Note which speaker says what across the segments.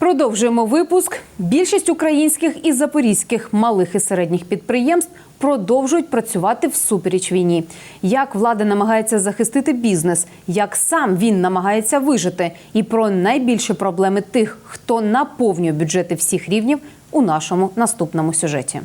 Speaker 1: Продовжуємо випуск. Більшість українських і запорізьких малих і середніх підприємств продовжують працювати всупереч війні. Як влада намагається захистити бізнес, як сам він намагається вижити, і про найбільші проблеми тих, хто наповнює бюджети всіх рівнів, у нашому наступному сюжеті.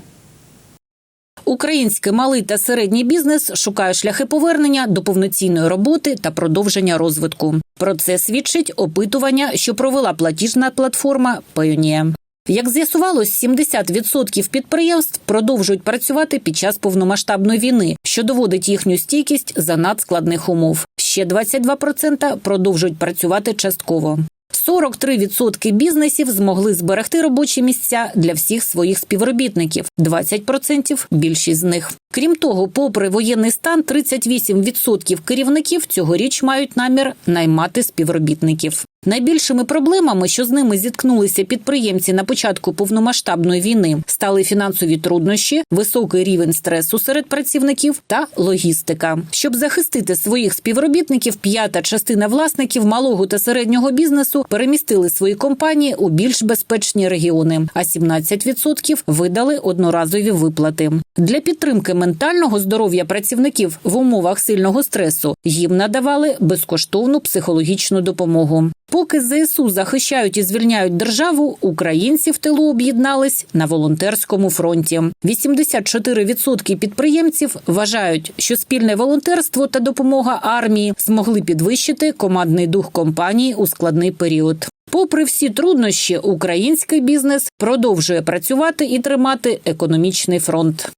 Speaker 2: Український малий та середній бізнес шукає шляхи повернення до повноцінної роботи та продовження розвитку. Про це свідчить опитування, що провела платіжна платформа Payoneer. Як з'ясувалось, 70% підприємств продовжують працювати під час повномасштабної війни, що доводить їхню стійкість за надскладних умов. Ще 22% продовжують працювати частково. 43% бізнесів змогли зберегти робочі місця для всіх своїх співробітників, 20% – більшість з них. Крім того, попри воєнний стан, 38% керівників цьогоріч мають намір наймати співробітників. Найбільшими проблемами, що з ними зіткнулися підприємці на початку повномасштабної війни, стали фінансові труднощі, високий рівень стресу серед працівників та логістика. Щоб захистити своїх співробітників, п'ята частина власників малого та середнього бізнесу перемістили свої компанії у більш безпечні регіони, а 17% видали одноразові виплати. Для підтримки ментального здоров'я працівників в умовах сильного стресу їм надавали безкоштовну психологічну допомогу. Поки ЗСУ захищають і звільняють державу, українці в тилу об'єднались на волонтерському фронті. 84% підприємців вважають, що спільне волонтерство та допомога армії змогли підвищити командний дух компанії у складний період. Попри всі труднощі, український бізнес продовжує працювати і тримати економічний фронт.